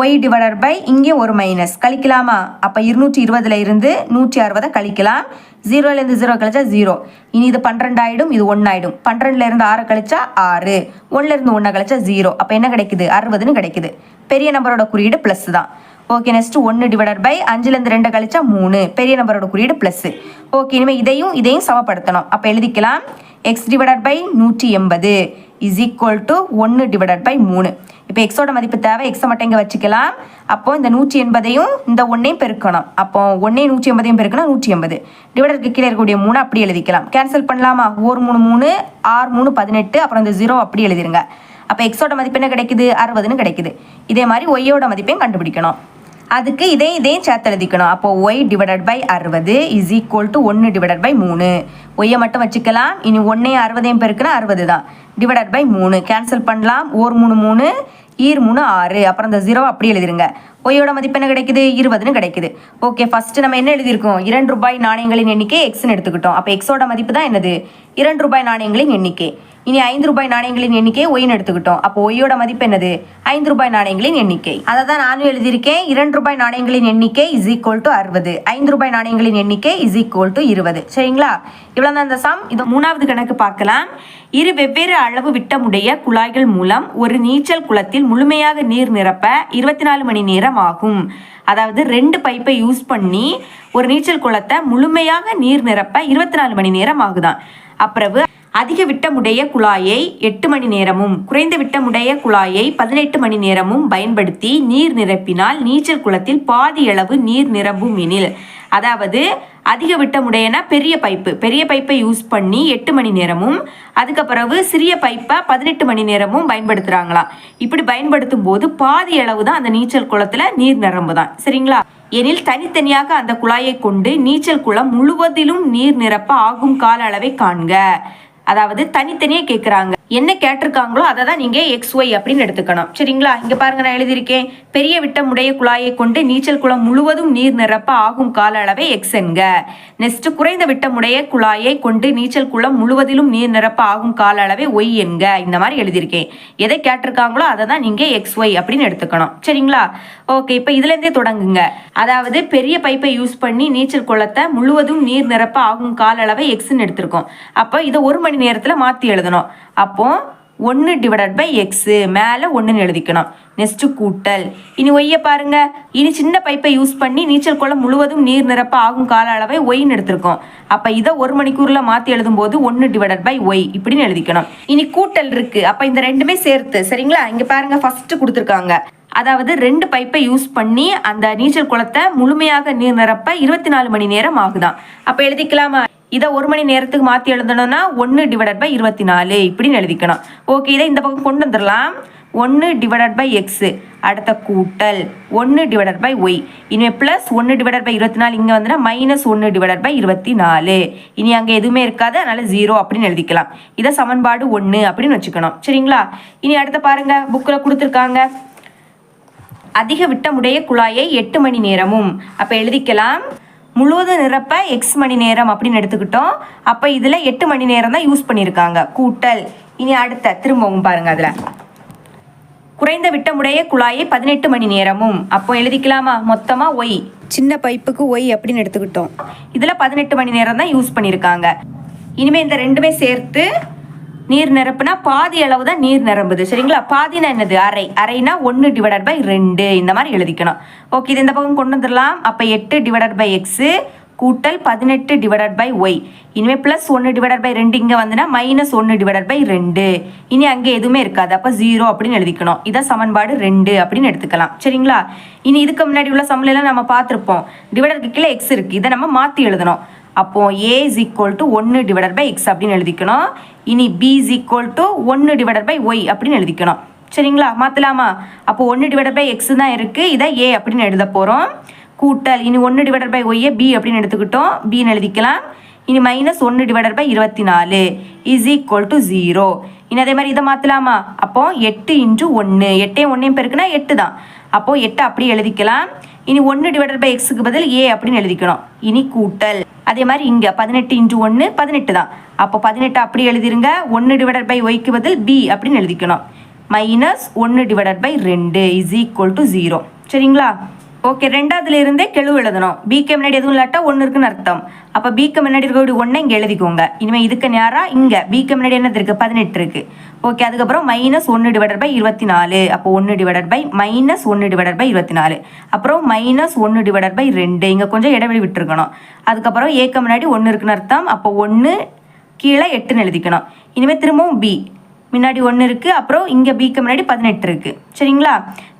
ஒய் டிவைடட் பை இங்கே ஒரு மைனஸ் கழிக்கலாமா? அப்போ இருநூற்றி இருபதுல இருந்து நூற்றி அறுபதை கழிக்கலாம். ஜீரோலேருந்து ஜீரோ கழிச்சா ஜீரோ. இனி இது பன்னிரெண்டாயிடும் இது ஒன்றாயிடும் பன்னிரெண்டுலேருந்து ஆறு கழிச்சா ஆறு. ஒன்றுலேருந்து இருந்து கழிச்சா ஜீரோ. அப்போ என்ன கிடைக்குது? அறுபதுன்னு கிடைக்குது. பெரிய நம்பரோட குறியீடு ப்ளஸ் தான். ஓகே நெக்ஸ்ட் ஒன்று டிவைடட் பை அஞ்சுலேருந்து ரெண்டு கழிச்சா மூணு. பெரிய நம்பரோட குறியீடு ப்ளஸ் ஓகே இனிமேல் இதையும் இதையும் சமப்படுத்தணும். அப்போ எழுதிக்கலாம். எக்ஸ் டிவைடட் பை நூற்றி எண்பது இஸ் ஈக்குவல் டு ஒன்று டிவைடட் பை மூணு. இப்போ எக்ஸோட மதிப்பு தேவை. எக்ஸை மட்டும் இங்கே வச்சுக்கலாம். அப்போ இந்த நூற்றி எண்பதையும் இந்த ஒன்றையும் பெருக்கணும். அப்போ ஒன்றையும் நூற்றி எண்பதையும் பெருக்கணும் நூற்றி எண்பது. டிவைடருக்கு கீழே இருக்கக்கூடிய மூணு அப்படி எழுதிக்கலாம். கேன்சல் பண்ணலாமா? ஒரு மூணு மூணு ஆறு மூணு பதினெட்டு அப்புறம் இந்த ஜீரோ அப்படி எழுதிருங்க. அப்போ எக்ஸோட மதிப்பு என்ன கிடைக்குது? அறுபதுன்னு கிடைக்குது. இதே மாதிரி ஒய்யோட மதிப்பையும் கண்டுபிடிக்கணும். அதுக்கு இதையும் இதையும் சேர்த்து எழுதிக்கணும். அப்போ ஒய் டிவைடட் பை அறுபது இஸ் ஈக்குவல் டு ஒன்று டிவைடட் பை மூணு. ஒய்யை மட்டும் வச்சுக்கலாம். இனி ஒன்றையும் அறுபதையும் பெருக்கினா அறுபது தான் டிவைடட் பை மூணு. கேன்சல் பண்ணலாம். ஓர் மூணு மூணு ஈர் மூணு ஆறு. அப்புறம் இந்த ஜீரோ அப்படி எழுதிருங்க. ஒய்யோட மதிப்பு என்ன கிடைக்குது? இருபதுன்னு கிடைக்குது. ஓகே ஃபஸ்ட்டு நம்ம என்ன எழுதியிருக்கோம்? இரண்டு ரூபாய் நாணயங்களின் எண்ணிக்கை எக்ஸ்னு எடுத்துக்கிட்டோம். அப்போ எக்ஸோட மதிப்பு தான் என்னது? இரண்டு ரூபாய் நாணயங்களின் எண்ணிக்கை. இனி ஐந்து ரூபாய் நாணயங்களின் எண்ணிக்கையை ஒய்னு எடுத்துக்கிட்டோம். அப்போ ஒய்யோட மதிப்பு என்னது? ஐந்து ரூபாய் நாணயங்களின் எண்ணிக்கை. அதை தான் நானும் எழுதியிருக்கேன். இரண்டு ரூபாய் நாணயங்களின் எண்ணிக்கை இஸ் ஈக்குவல் டு அறுபது. ஐந்து ரூபாய் நாணயங்களின் எண்ணிக்கை இஸ் ஈக்குவல் டு இருபது. சரிங்களா? இவ்வளோ தான் இந்த சம் இது மூணாவது கணக்கு பார்க்கலாம். இரு வெவ்வேறு அளவு விட்டமுடைய குழாய்கள் மூலம் ஒரு நீச்சல் குளத்தில் முழுமையாக நீர் நிரப்ப இருபத்தி நாலு மணி நேரம் ஆகும். அதாவது ரெண்டு பைப்பை யூஸ் பண்ணி ஒரு நீச்சல் குளத்தை முழுமையாக நீர் நிரப்ப இருபத்தி நாலு மணி நேரம் ஆகுதான். அப்புறவு அதிக விட்டமுடைய குழாயை எட்டு மணி நேரமும் குறைந்த விட்டமுடைய குழாயை பதினெட்டு மணி நேரமும் பயன்படுத்தி நீர் நிரப்பினால் நீச்சல் குளத்தில் பாதி அளவு நீர் நிரம்பும் எனில் அதாவது அதிக விட்டமுடையனா பெரிய பைப்பு பெரிய பைப்பை யூஸ் பண்ணி எட்டு மணி நேரமும் அதுக்கு பிறகு சிறிய பைப்பை பதினெட்டு மணி நேரமும் பயன்படுத்துகிறாங்களாம் இப்படி பயன்படுத்தும் போது பாதி அளவு தான் அந்த நீச்சல் குளத்தில் நீர் நிரம்பு தான் சரிங்களா? எனில் தனித்தனியாக அந்த குழாயை கொண்டு நீச்சல் குளம் முழுவதிலும் நீர் நிரப்ப ஆகும் கால அளவை காண்க. அதாவது தனித்தனியே கேட்குறாங்க என்ன கேட்டிருக்காங்களோ அதை தான் நீங்கள் எக்ஸ் ஒய் அப்படின்னு எடுத்துக்கணும். சரிங்களா? இங்கே பாருங்க நான் எழுதியிருக்கேன். பெரிய விட்டமுடைய குழாயை கொண்டு நீச்சல் குளம் முழுவதும் நீர் நிரப்ப ஆகும் கால அளவை எக்ஸ் என்க. நெக்ஸ்ட் குறைந்த விட்டமுடைய குழாயை கொண்டு நீச்சல் குளம் முழுவதிலும் நீர் நிரப்ப ஆகும் கால அளவை ஒய் என்க. இந்த மாதிரி எழுதியிருக்கேன். எதை கேட்டிருக்காங்களோ அதை தான் நீங்கள் எக்ஸ் ஒய் அப்படின்னு எடுத்துக்கணும். சரிங்களா? ஓகே இப்போ இதுலேருந்தே தொடங்குங்க. அதாவது பெரிய பைப்பை யூஸ் பண்ணி நீச்சல் குளத்தை முழுவதும் நீர் நிரப்ப ஆகும் கால அளவை எக்ஸ்ன்னு எடுத்திருக்கோம். அப்போ இதை ஒரு மணி நேரத்தில் மாற்றி எழுதணும். அப்போ ஒன்று டிவைடட் பை எக்ஸு மேலே ஒன்றுன்னு எழுதிக்கணும். நெக்ஸ்ட்டு கூட்டல். இனி ஒய்யை பாருங்க. இனி சின்ன பைப்பை யூஸ் பண்ணி நீச்சல் குளம் முழுவதும் நீர் நிரப்ப ஆகும் கால அளவை ஒய்ன்னு எடுத்திருக்கோம். அப்போ இதை ஒரு மணிக்கூரில் மாற்றி எழுதும்போது ஒன்று டிவைடட் பை ஒய் இப்படின்னு எழுதிக்கணும். இனி கூட்டல் இருக்கு. அப்போ இந்த ரெண்டுமே சேர்த்து சரிங்களா? இங்கே பாருங்க ஃபஸ்ட்டு கொடுத்துருக்காங்க. அதாவது ரெண்டு பைப்பை யூஸ் பண்ணி அந்த நீச்சல் குளத்தை முழுமையாக நீர் நிரப்ப இருபத்தி நாலு மணி நேரம் ஆகுதான். அப்போ எழுதிக்கலாமா? இதை ஒரு மணி நேரத்துக்கு மாற்றி எழுதணும்னா ஒன்று டிவைடட் பை இருபத்தி நாலு இப்படின்னு எழுதிக்கணும். ஓகே இதை இந்த பக்கம் கொண்டு வந்துடலாம். ஒன்று டிவைடட் பை எக்ஸு அடுத்த கூட்டல். ஒன்று டிவைடட் பை ஒய் இனிமே ப்ளஸ் ஒன்று டிவைடட் பை இருபத்தி நாலு இங்கே வந்துன்னா மைனஸ் ஒன்று டிவைடட் பை இருபத்தி நாலு இனி அங்கே எதுவுமே இருக்காது அதனால் ஜீரோ அப்படின்னு எழுதிக்கலாம். இதை சமன்பாடு ஒன்று அப்படின்னு வச்சுக்கணும். சரிங்களா? இனி அடுத்த பாருங்கள் புக்கில் கொடுத்துருக்காங்க. அதிக விட்டமுடைய குழாயை எட்டு மணி நேரமும். அப்போ எழுதிக்கலாம். முழுவதும் நிரப்ப எக்ஸ் மணி நேரம் அப்படின்னு எடுத்துக்கிட்டோம். அப்போ இதில் எட்டு மணி நேரம் தான் யூஸ் பண்ணியிருக்காங்க கூட்டல். இனி அடுத்த. திரும்பவும் பாருங்க அதில். குறைந்த விட்டமுடைய குழாயை பதினெட்டு மணி நேரமும். அப்போ எழுதிக்கலாமா? மொத்தமாக ஒய் சின்ன பைப்புக்கு ஒய் அப்படின்னு எடுத்துக்கிட்டோம். இதில் பதினெட்டு மணி நேரம் தான் யூஸ் பண்ணியிருக்காங்க இனிமேல் இந்த ரெண்டுமே சேர்த்து நீர் நிரப்புனா பாதி அளவு தான் நீர் நிரம்புது. சரிங்களா? பாதினா என்னது? அரை. அரைனா ஒன்று டிவைடட் பை ரெண்டு. இந்த மாதிரி எழுதிக்கணும். ஓகே இது இந்த பக்கம் கொண்டு வந்துடலாம். அப்போ எட்டு டிவைடட் பை எக்ஸு கூட்டல் பதினெட்டு டிவைடட் பை ஒய் இனிமேல் ப்ளஸ் ஒன்று டிவைடட் பை ரெண்டு இங்கே வந்துன்னா மைனஸ் ஒன்று டிவைடட் பை ரெண்டு. இனி அங்கே எதுவுமே இருக்காது. அப்போ ஜீரோ அப்படின்னு எழுதிக்கணும். இதான் சமன்பாடு ரெண்டு அப்படின்னு எடுத்துக்கலாம். சரிங்களா? இனி இதுக்கு முன்னாடி உள்ள சமநிலையெல்லாம் நம்ம பார்த்துருப்போம். டிவைடருக்கு கீழே எக்ஸ் இருக்குது இதை நம்ம மாற்றி எழுதணும். அப்போ ஏ இஸ் ஈக்குவல் டு ஒன்று டிவைடட் பை எக்ஸ் அப்படின்னு எழுதிக்கணும். இனி பி இஸ் ஈக்குவல் டு ஒன்று டிவைடட் பை ஒய் அப்படின்னு எழுதிக்கணும். சரிங்களா? மாற்றலாமா அப்போ ஒன்று டிவைடட் பை எக்ஸ் தான் இருக்குது இதை ஏ அப்படின்னு எழுத போகிறோம் கூட்டல் இனி ஒன்று டிவைடட் பை ஒய்யை பி அப்படின்னு எடுத்துக்கிட்டோம். பின்னு எழுதிக்கலாம். இனி மைனஸ் ஒன்று டிவைடட் பை இருபத்தி நாலு இஸ் ஈக்குவல் டு ஜீரோ இனி அதே மாதிரி இதை மாற்றலாமா அப்போ எட்டு இன்ட்டு ஒன்று எட்டையும் ஒன்றையும் பெருக்குனா எட்டு தான். அப்போது எட்டு அப்படி எழுதிக்கலாம். இனி ஒன்று டிவைடட் பை எக்ஸுக்கு பதில் ஏ அப்படின்னு எழுதிக்கணும். இனி கூட்டல். அதே மாதிரி இங்கே பதினெட்டு இன்ட்டு ஒன்று பதினெட்டு தான். அப்போ பதினெட்டு அப்படி எழுதிருங்க. ஒன்று டிவைடட் பை ஒய்க்கு பதில் பி அப்படின்னு எழுதிக்கணும். மைனஸ் ஒன்று டிவைடட் பை ரெண்டு இஸ் ஈக்குவல் டு ஜீரோ சரிங்களா? ஓகே ரெண்டாவதுல இருந்தே கெழு எழுதணும். பிக்கு முன்னாடி எதுவும் இல்லாட்டா ஒன்று இருக்குன்னு அர்த்தம். அப்போ பிக்கு முன்னாடி இருக்கக்கூடிய ஒன்றை இங்கே எழுதிக்கோங்க. இனிமேல் இதுக்கு நேராக இங்கே. பிக்கு முன்னாடி என்னது இருக்குது பதினெட்டு இருக்குது ஓகே அதுக்கப்புறம் மைனஸ் ஒன்று டிவைடட் பை இருபத்தி நாலு அப்போ ஒன்று டிவைடட் பை மைனஸ் ஒன்று டிவைடட் பை இருபத்தி நாலு அப்புறம் மைனஸ் ஒன்று டிவைடட் பை ரெண்டு. இங்கே கொஞ்சம் இடைவெளி விட்டுருக்கணும். அதுக்கப்புறம் ஏக்க முன்னாடி ஒன்று இருக்குன்னு அர்த்தம். அப்போ ஒன்று கீழே எட்டுன்னு எழுதிக்கணும். இனிமேல் திரும்பவும் பி முன்னாடி ஒன்று இருக்குது அப்புறம் இங்கே பிக்கு முன்னாடி பதினெட்டு இருக்குது சரிங்களா?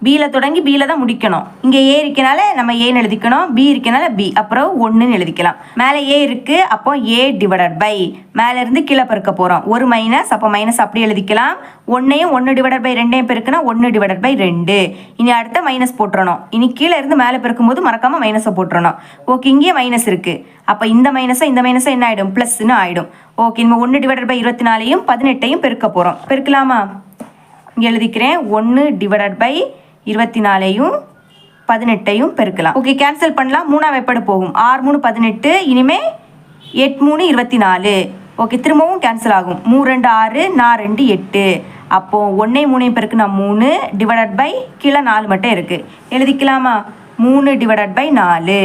பியில் தொடங்கி பியில் தான் முடிக்கணும். இங்கே ஏ இருக்கனால நம்ம ஏன்னு எழுதிக்கணும். பி இருக்கனால பி அப்புறம் ஒன்றுன்னு எழுதிக்கலாம். மேலே ஏ இருக்குது அப்போ ஏ டிவைடட் பை மேலேருந்து கீழே பெருக்க போகிறோம் ஒரு மைனஸ் அப்போ மைனஸ் அப்படி எழுதிக்கலாம். ஒன்றையும் ஒன்று டிவைடட் பை ரெண்டையும் பெருக்குனா ஒன்று டிவைடட் பை ரெண்டு. இனி அடுத்த மைனஸ் போட்டுறணும். இனி கீழே இருந்து மேலே பெருக்கும்போது மறக்காமல் மைனஸை போட்டுறணும். ஓகே இங்கே மைனஸ் இருக்குது அப்போ இந்த மைனஸை இந்த மைனஸை என்ன ஆகிடும் ப்ளஸ்ன்னு ஆகிடும் ஓகே நம்ம ஒன்று டிவைடட் பை இருபத்தி நாலையும் பதினெட்டையும் பெருக்க போகிறோம் பெருக்கலாமா? இங்கே எழுதிக்கிறேன். ஒன்று டிவைடட் பை இருபத்தி நாலையும் பதினெட்டையும் பெருக்கலாம். ஓகே கேன்சல் பண்ணலாம். மூணாவது வைப்படு போகும். ஆறு மூணு பதினெட்டு இனிமே எட் மூணு இருபத்தி நாலு ஓகே திரும்பவும் கேன்சல் ஆகும். மூ ரெண்டு ஆறு நான் ரெண்டு எட்டு. அப்போ ஒன்றே மூணையும் பெருக்குனா மூணு டிவைடட் பை கீழே நாலு மட்டும் இருக்குது எழுதிக்கலாமா? மூணு டிவைடட் பை நாலு.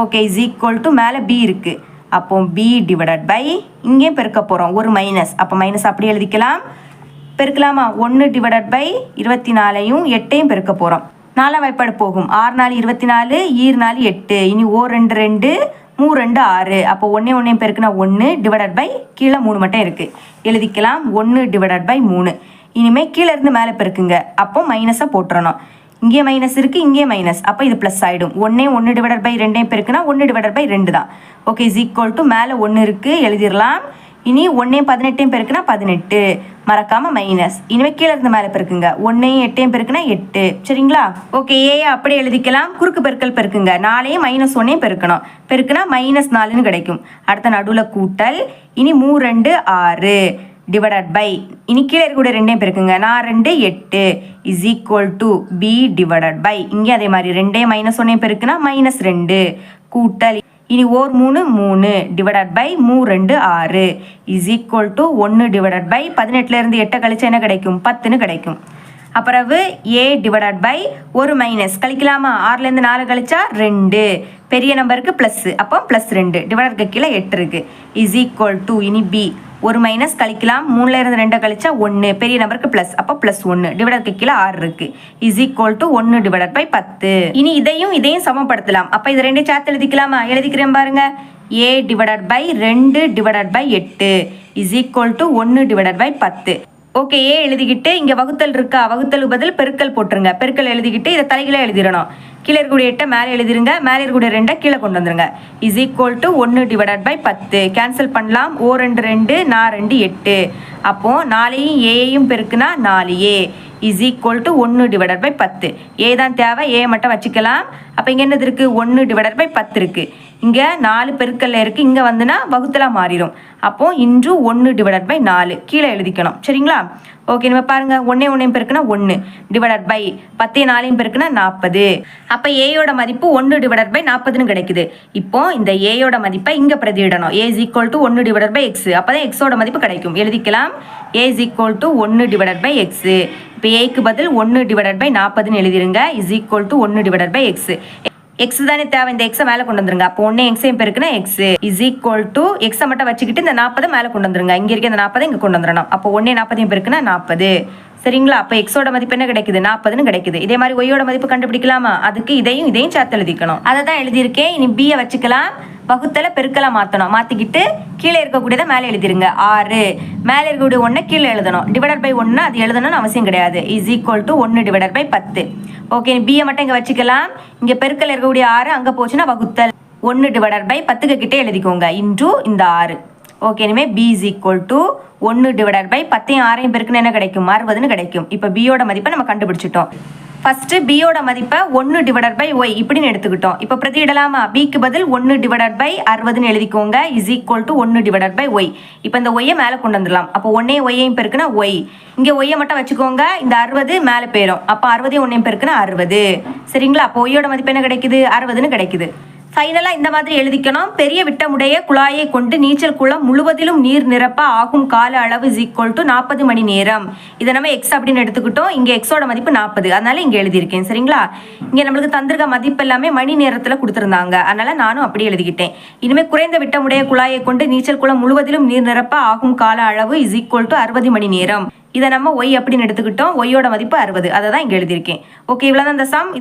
ஓகே இஸ் ஈக்குவல் டு மேலே பி இருக்குது அப்போ பி டிவைடட் பை இங்கேயும் பெருக்க போகிறோம் ஒரு மைனஸ் அப்போ மைனஸ் அப்படி எழுதிக்கலாம். பெருக்கலாமா? ஒன்று டிவைடட் பை இருபத்தி நாலையும் எட்டையும் பெருக்க போகிறோம் நாலாம் வாய்ப்பாடு போகும். ஆறு நாலு இருபத்தி நாலு ஈர் நாலு எட்டு. இனி ஓ ரெண்டு ரெண்டு மூ ரெண்டு ஆறு. அப்போ ஒன்றே ஒன்றையும் பெருக்குனா ஒன்று டிவைடட் பை கீழே மூணு மட்டும் இருக்குது எழுதிக்கலாம். ஒன்று டிவைடட் பை மூணு. இனிமேல் கீழே இருந்து மேலே பெருக்குங்க. அப்போ மைனஸை போட்டுறணும். இங்கே மைனஸ் இருக்குது இங்கே மைனஸ் அப்போ இது ப்ளஸ் ஆகிடும் ஒன்றே ஒன்று டிவைடட் பை ரெண்டையும் பெருக்குனா ஒன்று டிவைடட் பை ரெண்டு தான். ஓகே இஸ் ஈக்குவல் டு மேலே ஒன்று இருக்குது எழுதிடலாம். இனி ஒன்றையும் பதினெட்டையும் பெருக்குனா பதினெட்டு. மறக்காமல் மைனஸ் இனிமேல் கீழே இருந்து மேலே பெருக்குங்க. ஒன்றையும் எட்டையும் பெருக்குனா எட்டு. சரிங்களா? ஓகே ஏ அப்படியே எழுதிக்கலாம். குறுக்கு பெருக்கல் பெருக்குங்க. நாலையும் மைனஸ் ஒன்றையும் பெருக்கணும். பெருக்குனா மைனஸ் நாலுன்னு கிடைக்கும். அடுத்த நடுவில் கூட்டல். இனி மூ ரெண்டு ஆறு. டிவைடட் பை இனி கீழே இருக்கக்கூடிய ரெண்டையும் பெருக்குங்க. நான் ரெண்டு எட்டு. Is equal to B divided by இங்கே அதே மாதிரி. ரெண்டே மைனஸ் ஒன்றையும் பெருக்குனா மைனஸ் ரெண்டு. கூட்டல் இனி ஓர் மூணு மூணு டிவைடட் பை மூ ரெண்டு ஆறு. இஸ் ஈக்குவல் டு ஒன்று டிவைடட் பை பதினெட்டுலேருந்து எட்டை கழிச்சு என்ன கிடைக்கும்? பத்துன்னு கிடைக்கும். அப்புறவு ஏ டிவைடட் பை ஒரு மைனஸ் கழிக்கலாமா? ஆறுலேருந்து நாலு கழிச்சா ரெண்டு. பெரிய நம்பருக்கு ப்ளஸ்ஸு அப்போ ப்ளஸ் ரெண்டு. டிவைடருக்கு கீழே எட்டு இருக்குது இஸ் ஈக்குவல் டு இனி பி ஒரு மைனஸ் கழிக்கலாம் மூணுல இருந்து ரெண்டை கழிச்சா ஒன்று பெரிய நம்பருக்கு ப்ளஸ் அப்போ ப்ளஸ் ஒன்று டிவைடருக்கு கீழே ஆறு இருக்கு. இஸ் ஈக்குவல் டு ஒன்று டிவைடட் பை பத்து. இனி இதையும் இதையும் சமப்படுத்தலாம். அப்போ இது ரெண்டையும் சேர்த்து எழுதிக்கலாமா? எழுதிக்கிறேன் பாருங்க. ஏ டிவைடட் பை ரெண்டு டிவைடட் பை எட்டு. இஸ் ஈக்குவல் டு ஒன்று டிவைடட் பை பத்து. ஓகே ஏ எழுதிக்கிட்டு இங்கே வகுத்தல் இருக்கா? வகுத்தல் பதில் பெருக்கல் போட்டுருங்க. பெருக்கல் எழுதிக்கிட்டு இதை தலைகீழ எழுதிடணும். கீழே இருக்கக்கூடிய எட்டை மேலே எழுதிருங்க. மேலே இருக்கக்கூடிய ரெண்டை கீழே கொண்டு வந்துருங்க. இஸ் ஈக்குவல் டு ஒன்று டிவைடட் பை பத்து. கேன்சல் பண்ணலாம். ஓ ரெண்டு ரெண்டு நான் ரெண்டு எட்டு. அப்போது நாலையும் ஏயையும் பெருக்குனா நாலு ஏ. இஸ் ஈக்குவல் டு ஒன்று டிவைடட் பை பத்து. ஏ தான் தேவை. ஏ மட்டும் வச்சுக்கலாம். அப்போ இங்கே என்னது இருக்குது ஒன்று டிவைடட் பை பத்து இருக்குது இங்கே நாலு பெருக்கல்ல இருக்குது இங்கே வந்துன்னா வகுத்தலாக மாறிடும் அப்போது இன்று ஒன்று டிவைடட் பை நாலு. கீழே எழுதிக்கணும். சரிங்களா? ஓகே நம்ம பாருங்கள் ஒன்னே ஒன்றையும் பெருக்குனா ஒன்று டிவைடட் பை பத்தே நாலையும் பெருக்குனா நாற்பது அப்போ ஏயோட மதிப்பு ஒன்று டிவைடட் பை நாற்பதுன்னு கிடைக்குது. இப்போ இந்த ஏயோட மதிப்பை இங்கே பிரதியிடணும். ஏ இஸ் ஈக்குவல் டு ஒன்று டிவைடட் பை எக்ஸ் அப்போ தான் எக்ஸோட மதிப்பு கிடைக்கும். எழுதிக்கலாம். ஏ இஸ் ஈக்குவல் டு ஒன்று டிவைடட் பை எக்ஸ் இப்போ ஏக்கு பதில் ஒன்று டிவைடட் பை நாற்பதுன்னு எழுதிருங்க. இஸ் ஈக்குவல் டு ஒன்று டிவைடட் பை எக்ஸ் எக்ஸ் தானே தேவை. இந்த எக்ஸை மேலே கொண்டு வந்துருங்க. அப்போ ஒன்று எக்ஸையும் பெருக்குன்னா எக்ஸ் இஸ் ஈக்குவல் டு எக்ஸை மட்டும் வச்சுக்கிட்டு இந்த நாற்பதை மேலே கொண்டு வந்துருங்க. இங்கே இருக்க இந்த நாற்பதை இங்கே கொண்டு வந்துடணும் அப்போ ஒன்றே நாற்பதையும் பெருக்குன்னா நாற்பது சரிங்களா? அப்போ எக்ஸோட மதிப்பு என்ன கிடைக்குது? நாற்பதுன்னு கிடைக்குது. இதே மாதிரி ஒய்யோட மதிப்பு கண்டுபிடிக்கலாமா? அதுக்கு இதையும் இதையும் சேர்த்து எழுதிக்கணும். அதை தான் எழுதியிருக்கேன். இனி பியை வச்சுக்கலாம். வகுத்தல பெருக்கலா மாற்றணும் மாற்றிக்கிட்டு கீழே இருக்கக்கூடியதை மேலே எழுதிருங்க. ஆறு. மேலே இருக்கக்கூடிய ஒன்றை கீழே எழுதணும். டிவைடட் பை ஒன்று அது எழுதணும்னு அவசியம் கிடையாது. இஸ் ஈக்குவல் டு ஒன்று டிவைடட் பை பத்து. ஓகே பியை மட்டும் இங்கே வச்சுக்கலாம். இங்கே பெருக்கல் இருக்கக்கூடிய ஆறு அங்கே போச்சுன்னா வகுத்தல். ஒன்று டிவைடட் பை பத்துக்கு கிட்டே எழுதிக்கோங்க. இன்டூ இந்த ஆறு. ஓகே இனிமேல் பி இஸ் ஈக்குவல் டு ஒன்று டிவைடட் பை பத்தையும் ஆறையும் பெருக்குன்னு என்ன கிடைக்கும்? அறுபதுன்னு கிடைக்கும். இப்போ பியோட மதிப்பை நம்ம கண்டுபிடிச்சிட்டோம். ஃபர்ஸ்ட் பியோட மதிப்பை ஒன்று டிவைடட் பை ஒய் இப்படின்னு எடுத்துக்கிட்டோம். இப்போ பிரதியிடலாமா பிக்கு பதில் ஒன்று டிவைடட் பை அறுபதுன்னு எழுதிக்கோங்க. இஸ் ஈக்குவல் டு ஒன்று டிவைடட் பை ஒய் இப்போ இந்த ஒய்யை மேலே கொண்டு வந்துடலாம். அப்போ ஒன்னே ஒய்யையும் பெருக்குன்னா ஒய் இங்கே ஒய்யை மட்டும் வச்சுக்கோங்க. இந்த அறுபது மேலே போயிடும் அப்போ அறுபதையும் ஒன்றையும் பெருக்குன்னா அறுபது. சரிங்களா? அப்போ ஒய்யோட மதிப்பு என்ன கிடைக்குது? அறுபதுன்னு கிடைக்குது. ஃபைனலாக இந்த மாதிரி எழுதிக்கணும். பெரிய விட்டமுடைய குழாயை கொண்டு நீச்சல் குளம் முழுவதிலும் நீர் நிரப்ப ஆகும் கால அளவு இஸ் ஈக்குவல் டு நாற்பது மணி நேரம். இதை நம்ம எக்ஸ் அப்படின்னு எடுத்துக்கிட்டோம். இங்கே எக்ஸோட மதிப்பு நாற்பது. அதனால இங்கே எழுதியிருக்கேன். சரிங்களா? இங்கே நம்மளுக்கு தந்திருக்க மதிப்பு எல்லாமே மணி நேரத்தில் கொடுத்துருந்தாங்க. அதனால நானும் அப்படி எழுதிக்கிட்டேன். இனிமேல் குறைந்த விட்டமுடைய குழாயை கொண்டு நீச்சல் குளம் முழுவதிலும் நீர் நிரப்ப ஆகும் கால அளவு இஸ் ஈக்குவல் டு அறுபது மணி நேரம். இதை நம்ம ஒய் அப்படின்னு எடுத்துக்கிட்டோம். ஒய்யோட மதிப்பு அறுபது. அதை தான் இங்கே எழுதியிருக்கேன். ஓகே இவ்வளோதான் இந்த சம்